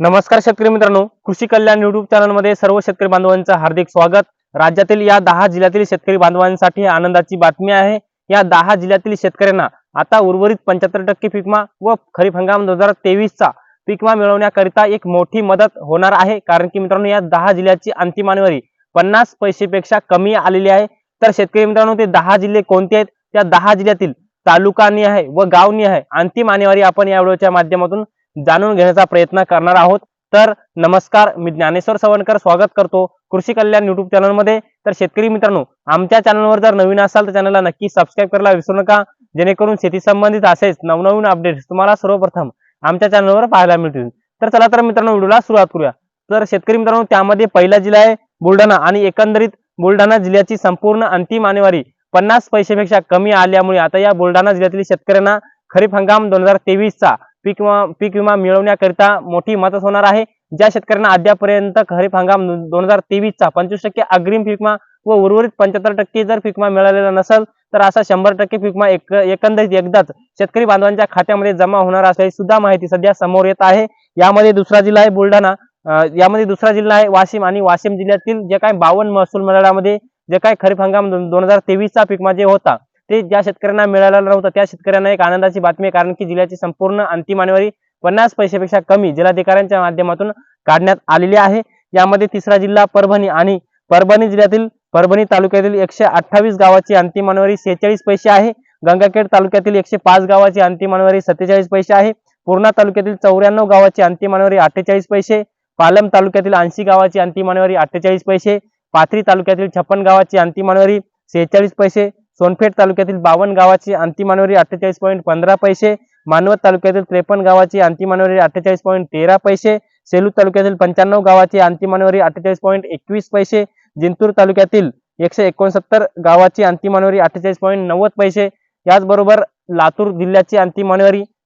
नमस्कार शेतकरी मित्रांनो कृषी कल्याण युट्यूब चॅनलमध्ये सर्व शेतकरी बांधवांचं हार्दिक स्वागत. राज्यातील या दहा जिल्ह्यातील शेतकरी बांधवांसाठी आनंदाची बातमी आहे. या दहा जिल्ह्यातील शेतकऱ्यांना आता उर्वरित पंच्याहत्तर टक्के पीकमा व खरीप हंगाम दोन हजार तेवीसचा पीकमा मिळवण्याकरिता एक मोठी मदत होणार आहे. कारण की मित्रांनो या दहा जिल्ह्याची अंतिम आणेवारी पन्नास पैसेपेक्षा कमी आलेली आहे. तर शेतकरी मित्रांनो ते दहा जिल्हे कोणते आहेत? त्या दहा जिल्ह्यातील तालुकानी आहे व गावनी आहे अंतिम आणेवारी आपण या व्हिडिओच्या माध्यमातून जाणून घेण्याचा प्रयत्न करणार आहोत. तर नमस्कार मी ज्ञानेश्वर सवणकर स्वागत करतो कृषी कल्याण युट्यूब चॅनलमध्ये. तर शेतकरी मित्रांनो आमच्या चॅनलवर जर नवीन असाल तर चॅनलला नक्की सबस्क्राईब करायला विसरू नका. जेणेकरून शेती संबंधित असेच नवनवीन अपडेट्स तुम्हाला सर्वप्रथम आमच्या चॅनलवर पाहायला मिळतील. तर चला तर मित्रांनो व्हिडिओला सुरुवात करूया. तर शेतकरी मित्रांनो त्यामध्ये पहिला जिल्हा आहे बुलढाणा आणि एकंदरीत बुलढाणा जिल्ह्याची संपूर्ण अंतिम आणेवारी पन्नास पैसेपेक्षा कमी आल्यामुळे आता या बुलढाणा जिल्ह्यातील शेतकऱ्यांना खरीप हंगाम दोन हजार तेवीसचा पीक विमा पीक विमा मिळवण्याकरिता मोठी मदत होणार आहे. ज्या शेतकऱ्यांना अद्यापर्यंत खरीप हंगाम दोन हजार तेवीसचा पंचवीस टक्के अग्रिम पीकमा व उर्वरित पंच्याहत्तर टक्के जर पीक विमा मिळालेला नसेल तर असा शंभर टक्के पीक विमा एक एकंदरीत एकदाच शेतकरी बांधवांच्या खात्यामध्ये जमा होणार असल्याची सुद्धा माहिती सध्या समोर येत आहे. यामध्ये दुसरा जिल्हा आहे बुलढाणा. यामध्ये दुसरा जिल्हा आहे वाशिम आणि वाशिम जिल्ह्यातील जे काही बावन्न महसूल मंडळामध्ये जे काही खरीप हंगाम दोन हजार तेवीसचा पीकमा जे होता ते ज्या शेतकऱ्यांना मिळालेलं नव्हतं त्या शेतकऱ्यांना एक आनंदाची बातमी आहे. कारण की जिल्ह्याची संपूर्ण अंतिम आणेवारी पन्नास पैशापेक्षा कमी जिल्हाधिकाऱ्यांच्या माध्यमातून काढण्यात आलेली आहे. यामध्ये तिसरा जिल्हा परभणी आणि परभणी जिल्ह्यातील परभणी तालुक्यातील एकशे अठ्ठावीस गावाची अंतिम आणवारी सेहेचाळीस पैसे आहे. गंगाखेड तालुक्यातील एकशे पाच गावाची अंतिम आणवारी सत्तेचाळीस पैसे आहे. पूर्णा तालुक्यातील चौऱ्याण्णव गावाची अंतिम आणवारी अठ्ठेचाळीस पैसे पालम तालुक्यातील ऐंशी गावाची अंतिम आणवारी अठ्ठेचाळीस पैसे पाथरी तालुक्यातील छप्पन गावाची अंतिम आणवारी सेहेचाळीस पैसे सोनपेठ तालुक्यातील बावन्न गावाची अंतिम अठ्ठेचाळीस पॉईंट पंधरा पैसे मानवत तालुक्यातील त्रेपन्न गावाची अंतिम अठ्ठेचाळीस पॉईंट तेरा पैसे सेलू तालुक्यातील पंच्याण्णव गावाची अंतिम अठ्ठेचाळीस पॉईंट एकवीस पैसे जिंतूर तालुक्यातील एकशे एकोणसत्तर गावाची अंतिमानवरी अठ्ठेचाळीस पॉईंट नव्वद पैसे याचबरोबर लातूर जिल्ह्याची अंतिम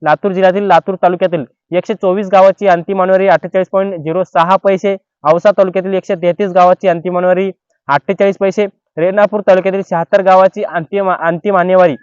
लातूर जिल्ह्यातील लातूर तालुक्यातील एकशे चोवीस गावाची अंतिमानवरी अठ्ठेचाळीस पॉईंट झिरो सहा पैसे औसा तालुक्यातील एकशे तेहतीस गावाची अंतिम अठ्ठेचाळीस पैसे रेणापूर तालुक्यातील शहात्तर गावाची अंतिम अंतिम आणेवारी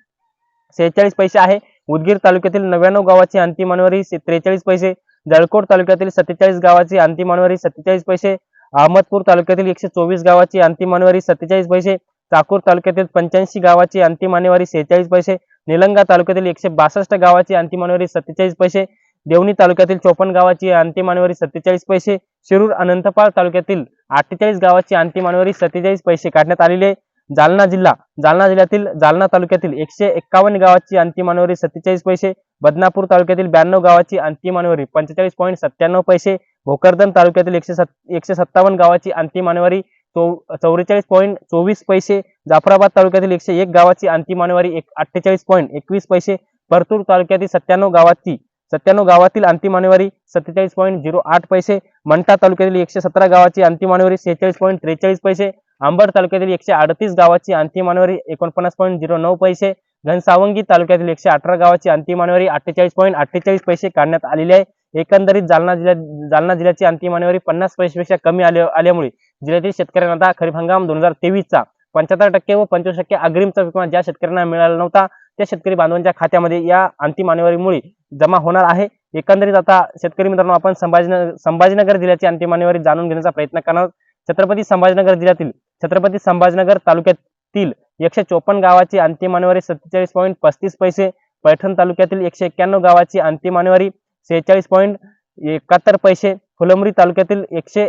सेहेचाळीस पैसे आहे. उदगीर तालुक्यातील नव्याण्णव गावाची अंतिम आणेवारी त्रेचाळीस पैसे. जळकोट तालुक्यातील सत्तेचाळीस गावाची अंतिम आणेवारी सत्तेचाळीस पैसे. अहमदपूर तालुक्यातील एकशे चोवीस गावाची अंतिम आणेवारी सत्तेचाळीस पैसे. चाकूर तालुक्यातील पंच्याऐंशी गावाची अंतिम आणेवारी सेहेचाळीस पैसे. निलंगा तालुक्यातील एकशे बासष्ट गावाची अंतिम आणेवारी सत्तेचाळीस पैसे. देवणी तालुक्यातील चोपन्न गावाची अंतिम आणेवारी सत्तेचाळीस पैसे. शिरूर अनंतपाळ तालुक्यातील अठ्ठेचाळीस गावाची अंतिम मानवारी सत्तेचाळीस पैसे काढण्यात आलेले जालना जिल्हा जालना जिल्ह्यातील जालना तालुक्यातील एकशे एक्कावन्न गावाची अंतिम मानवारी सत्तेचाळीस पैसे बदनापूर तालुक्यातील ब्याण्णव गावाची अंतिम आणेवारी पंचेचाळीस पॉईंट सत्त्याण्णव पैसे भोकरदन तालुक्यातील एकशे सत् एकशे सत्तावन्न गावाची अंतिम आणेवारी चौ चौवेचाळीस पॉईंट चोवीस पैसे जाफराबाद तालुक्यातील एकशे एक गावाची अंतिम आणेवारी एक अठ्ठेचाळीस पॉईंट एकवीस पैसे परतूर तालुक्यातील सत्त्याण्णव गावाची सत्त्याण्णव गावातील अंतिम आणेवारी सत्तेचाळीस पॉईंट झिरो आठ पैसे मंठा तालुक्यातील एकशे सतरा गावाची अंतिम आणेवारी सेहेचाळीस पॉईंट त्रेचाळीस पैसे अंबड तालुक्यातील एकशे अडतीस गावाची अंतिम आणेवारी एकोणपन्नास पॉईंट झिरो नऊ पैसे घनसावंगी तालुक्यातील एकशे अठरा गावाची अंतिम आणेवारी अठ्ठेचाळीस पॉईंट अठ्ठेचाळीस पैसे काढण्यात आलेली आहे. एकंदरीत जालना जिल्ह्यात जालना जिल्ह्याची अंतिम आणेवारी पन्नास पैसेपेक्षा कमी आले आल्यामुळे जिल्ह्यातील शेतकऱ्यांना आता खरीप हंगाम दोन हजार तेवीसचा पंच्याहत्तर टक्के व पंचवीस टक्के अग्रिमचा विमा ज्या शेतकऱ्यांना मिळाला नव्हता त्या शेतकरी बांधवांच्या खात्यामध्ये या अंतिम आणेवारीमुळे जमा होणार आहे. एकंदरीत आता शेतकरी मित्रांनो आपण संभाजीनगर संभाजीनगर जिल्ह्याची अंतिम आणेवारी जाणून घेण्याचा प्रयत्न करणार छत्रपती संभाजीनगर जिल्ह्यातील छत्रपती संभाजीनगर तालुक्यातील एकशे चोपन्न गावाची अंतिम आणेवारी सत्तेचाळीस पॉईंट पस्तीस पैसे पैठण तालुक्यातील एकशे एक्क्याण्णव गावाची अंतिम आणेवारी सेहेचाळीस पॉईंट एकाहत्तर पैसे फुलंबरी तालुक्यातील एकशे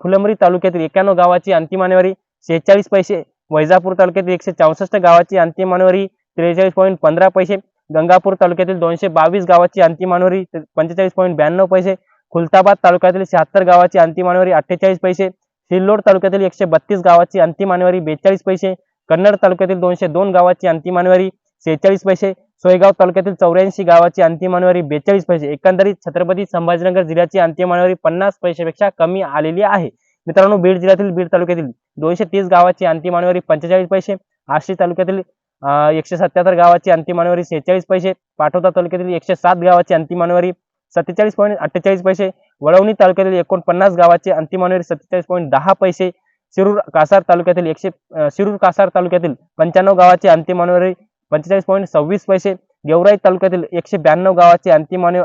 फुलंबरी तालुक्यातील एक्क्याण्णव गावाची अंतिम आणेवारी सेहेचाळीस पैसे वैजापूर तालुक्यातील एकशे चौसष्ट गावाची अंतिम आणेवारी त्रेचाळीस पॉईंट पंधरा पैसे गंगापूर तालुक्यातील दोनशे बावीस गावाची अंतिम आणेवारी पंचेचाळीस पॉईंट ब्याण्णव पैसे. खुलताबाद तालुक्यातील शहात्तर गावाची अंतिम आणेवारी अठ्ठेचाळीस पैसे. सिल्लोड तालुक्यातील एकशे बत्तीस गावाची अंतिम आणेवारी बेचाळीस पैसे. कन्नड तालुक्यातील दोनशे दोन गावाची अंतिम आणेवारी सेहेचाळीस पैसे. सोयगाव तालुक्यातील चौऱ्याऐंशी गावाची अंतिम आणेवारी बेचाळीस पैसे. एकंदरीत छत्रपती संभाजीनगर जिल्ह्याची अंतिम आणेवारी पन्नास पैशापेक्षा कमी आलेली आहे. मित्रांनो बीड जिल्ह्यातील बीड तालुक्यातील दोनशे तीस गावाची अंतिम आणेवारी पंचेचाळीस पैसे. आष्टी तालुक्यातील एकशे सत्याहत्तर गावाची अंतिम मानवारी सेहेचाळीस पैसे. पाठवता तालुक्यातील एकशे सात गावाची अंतिम आणेवारी सत्तेचाळीस पॉईंट अठ्ठेचाळीस पैसे. वळवणी तालुक्यातील एकोणपन्नास गावाची अंतिम आणेवारी सत्तेचाळीस पॉईंट दहा पैसे. शिरूर कासार तालुक्यातील एकशे शिरूर कासार तालुक्यातील पंच्याण्णव गावाची अंतिम आणेवारी पंचेचाळीस पॉईंट सव्वीस पैसे. गेवराई तालुक्यातील एकशे ब्याण्णव गावाची अंतिम आणि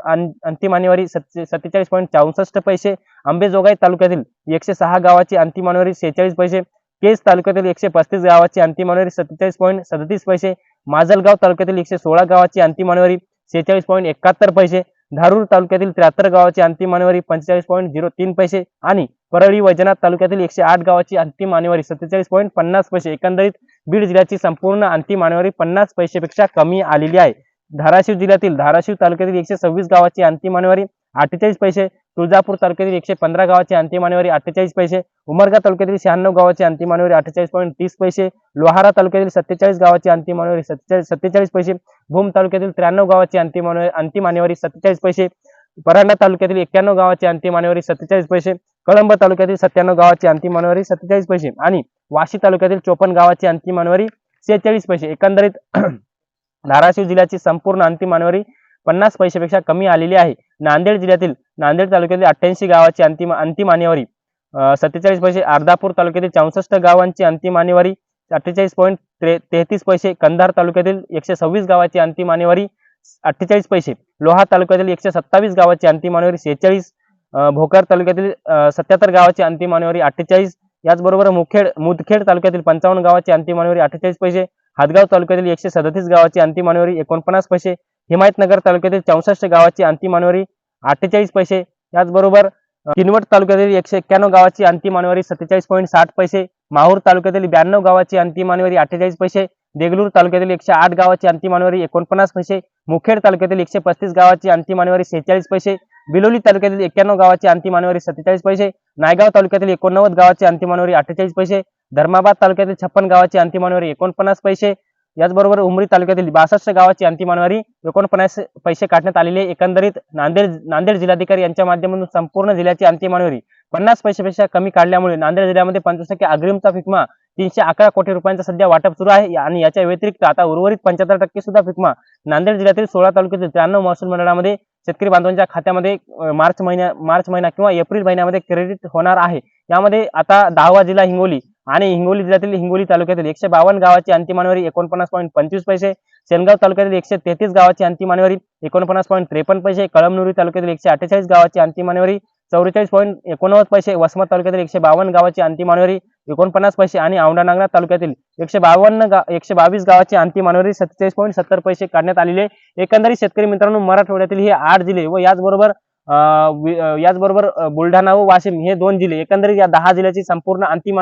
अंतिम आणेवारी सत्तेचाळीस पॉईंट चौसष्ट पैसे. आंबेजोगाई तालुक्यातील एकशे सहा गावाची अंतिम आणेवारी सेहेचाळीस पैसे. केज तालुक्यातील एकशे पस्तीस गावाची अंतिम आणेवारी सत्तेचाळीस पॉईंट सदतीस पैसे. माजलगाव तालुक्यातील एकशे सोळा गावाची अंतिम आणेवारी सेहेचाळीस पॉईंट एकाहत्तर पैसे. धारूर तालुक्यातील त्र्याहत्तर गावाची अंतिम आणेवारी पंचेचाळीस पॉईंट झिरो तीन पैसे. आणि परळी वैजनाथ तालुक्यातील एकशे आठ गावाची अंतिम आणेवारी सत्तेचाळीस पॉईंट पन्नास पैसे. एकंदरीत बीड जिल्ह्याची संपूर्ण अंतिम आणेवारी पन्नास पैसेपेक्षा कमी आलेली आहे. धाराशिव जिल्ह्यातील धाराशिव तालुक्यातील एकशे सव्वीस गावाची अंतिम आणेवारी अठ्ठेचाळीस पैसे तुळजापूर तालुक्यातील एकशे पंधरा गावाची अंतिम आणेवारी अठ्ठेचाळीस पैसे उमरगा तालुक्यातील शहाण्णव गावाची अंतिम आणेवारी अठ्ठेचाळीस पॉईंट तीस पैसे लोहारा तालुक्यातील सत्तेचाळीस गावाची अंतिम आणेवारी सत्तेचाळीस सत्तेचाळीस पैसे भूम तालुक्यातील त्र्याण्णव गावाची अंतिम आणेवारी अंतिम आणेवारी सत्तेचाळीस पैसे परांडा तालुक्यातील एक्क्याण्णव गावाची अंतिम आणेवारी सत्तेचाळीस पैसे कळंब तालुक्यातील सत्त्याण्णव गावाची अंतिम आणेवारी सत्तेचाळीस पैसे आणि वाशी तालुक्यातील चोपन्न गावाची अंतिम आणेवारी सेहेचाळीस पैसे. एकंदरीत धाराशिव जिल्ह्याची संपूर्ण अंतिम आणेवारी पन्नास पैशापेक्षा कमी आलेली आहे. नांदेड जिल्ह्यातील नांदेड तालुक्यातील अठ्ठ्याऐंशी गावाची अंतिम अंतिम आणेवारी सत्तेचाळीस पैसे अर्धापूर तालुक्यातील चौसष्ट गावांची अंतिम आणेवारी अठ्ठेचाळीस पॉईंट त्रे तेहतीस पैसे कंधार तालुक्यातील एकशे सव्वीस गावाची अंतिम आणेवारी अठ्ठेचाळीस पैसे लोहा तालुक्यातील एकशे सत्तावीस गावाची अंतिम आणेवारी सेहेचाळीस भोकर तालुक्यातील सत्याहत्तर गावाची अंतिम आणेवारी अठ्ठेचाळीस याचबरोबर मुखेड मुदखेड तालुक्यातील पंचावन्न गावाची अंतिम आणेवारी अठ्ठेचाळीस पैसे हातगाव तालुक्यातील एकशे सदतीस गावाची अंतिम आणेवारी एकोणपन्नास पैसे हिमायतनगर तालुक्यातील चौसष्ट गावाची अंतिम आणेवारी अठ्ठेचाळीस पैसे. याचबरोबर किनवट तालुक्यातील एकशे एक्क्याण्णव गावाची अंतिम मानवारी सत्तेचाळीस पॉईंट साठ पैसे. माहूर तालुक्यातील ब्याण्णव गावाची अंतिम आणेवारी अठ्ठेचाळीस पैसे. देगलूर तालुक्यातील एकशे आठ गावाची अंतिम आणेवारी एकोणपन्नास पैसे. मुखेड तालुक्यातील एकशे पस्तीस गावाची अंतिम आणेवारी सेहेचाळीस पैसे. बिलोली तालुक्यातील एक्क्याण्णव गावाची अंतिम आणेवारी सत्तेचाळीस पैसे. नायगाव तालुक्यातील एकोणनव्वद गावाची अंतिम आणेवारी अठ्ठेचाळीस पैसे. धर्माबाद तालुक्यातील छप्पन गावाची अंतिम आणेवारी एकोणपन्नास पैसे. याचबरोबर उमरी तालुक्यातील बासष्ट गावाची अंतिम आणेवारी एकोणपन्नास पैसे काढण्यात आलेले एकंदरीत नांदेड नांदेड जिल्हाधिकारी यांच्या माध्यमातून संपूर्ण जिल्ह्याची अंतिम आणेवारी पन्नास पैशापेक्षा कमी काढल्यामुळे नांदेड जिल्ह्यामध्ये पंचवीस टक्के अग्रिमचा फिकमा तीनशे अकरा कोटी रुपयांचा सध्या वाटप सुरू आहे. आणि याच्या व्यतिरिक्त आता उर्वरित पंच्याहत्तर टक्के सुद्धा फिकमा नांदेड जिल्ह्यातील सोळा तालुक्यातील त्र्याण्णव महसूल मंडळामध्ये शेतकरी बांधवांच्या खात्यामध्ये मार्च महिन्या मार्च महिना किंवा एप्रिल महिन्यामध्ये क्रेडिट होणार आहे. यामध्ये आता दहावा जिल्हा हिंगोली आणि हिंगोली जिल्ह्यातील हिंगोली तालुक्यातील एकशे बावन्न गावाची अंतिम एकोणपन्नास पॉईंट पंचवीस पैसे. सेनगाव तालुक्यातील एकशे तेहतीस गावाची अंतिम एकोणपन्नास पॉईंट त्रेपन्न पैसे. कळमनुरी तालुक्यातील एकशे अठ्ठेचाळीस गावाची अंतिम आणेवारी चौवेचाळीस पॉईंट एकोणनव्वद पैसे. वसमत तालुक्यातील एकशे बावन्न गावाची अंतिम आणेवारी एकोणपन्नास पैसे. आणि औंढा नागनाथ तालुक्यातील एकशे बावन्न गा एकशे बावीस गावाची अंतिम आणेवारी सत्तेचाळीस पॉईंट सत्तर पैसे काढण्यात आलेले. एकंदरीत शेतकरी मित्रांनो मराठवाड्यातील हे आठ जिल्हे व याचबरोबर याचबरोबर बुलढाणा व वाशिम हे दोन जिल्हे एकंदरीत या दहा जिल्ह्याची संपूर्ण अंतिम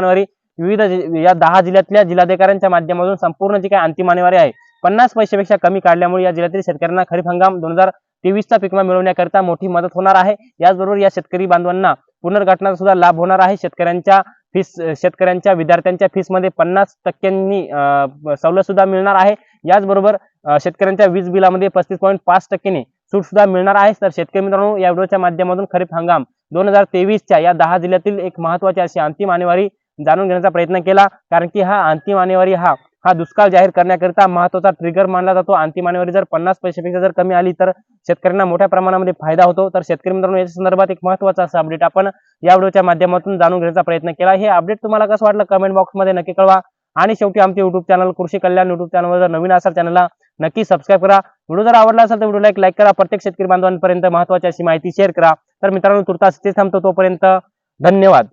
विविध या दहा जिल्ह्यातल्या जिल्हाधिकाऱ्यांच्या माध्यमातून संपूर्ण जी काही अंतिम आणेवारी आहे पन्नास पैशापेक्षा कमी काढल्यामुळे या जिल्ह्यातील शेतकऱ्यांना खरीप हंगाम दोन हजार तेवीसचा पिकमा मिळवण्याकरिता मोठी मदत होणार आहे. याचबरोबर या शेतकरी बांधवांना पुनर्गठनाचा सुद्धा लाभ होणार आहे. शेतकऱ्यांच्या फीस शेतकऱ्यांच्या विद्यार्थ्यांच्या फीसमध्ये पन्नास टक्क्यांनी सवलत सुद्धा मिळणार आहे. याचबरोबर शेतकऱ्यांच्या वीज बिलामध्ये पस्तीस पॉईंट पाच टक्क्यांनी सूट सुद्धा मिळणार आहे. तर शेतकरी मित्रांनो या व्हिडिओच्या माध्यमातून खरीप हंगाम दोन हजार तेवीसच्या या दहा जिल्ह्यातील एक महत्वाची अशी अंतिम आणेवारी जाणून घेण्याचा प्रयत्न केला. कारण की हा अंतिम आणेवारी हा हा दुष्काळ जाहीर करण्याकरिता महत्त्वाचा ट्रिगर मानला जातो. अंतिम आणेवारी जर पन्नास पैशापेक्षा जर कमी आली तर शेतकऱ्यांना मोठ्या प्रमाणामध्ये फायदा होतो. तर शेतकरी मित्रांनो याच्या संदर्भात एक महत्त्वाचा असं अपडेट आपण या व्हिडिओच्या माध्यमातून जाणून घेण्याचा प्रयत्न केला. हे अपडेट तुम्हाला कसं वाटलं? कमेंट बॉक्समध्ये नक्की कळवा. आणि शेवटी आमचे युट्यूब चॅनल कृषी कल्याण युट्यूब चॅनलवर जर नवीन असाल चॅनलला नक्की सबस्क्राईब करा. व्हिडिओ जर आवडला असेल तर व्हिडिओला एक लाईक करा. प्रत्येक शेतकरी बांधवांपर्यंत महत्वाची अशी माहिती शेअर करा. तर मित्रांनो तुर्तास ते थांबतो तोपर्यंत धन्यवाद.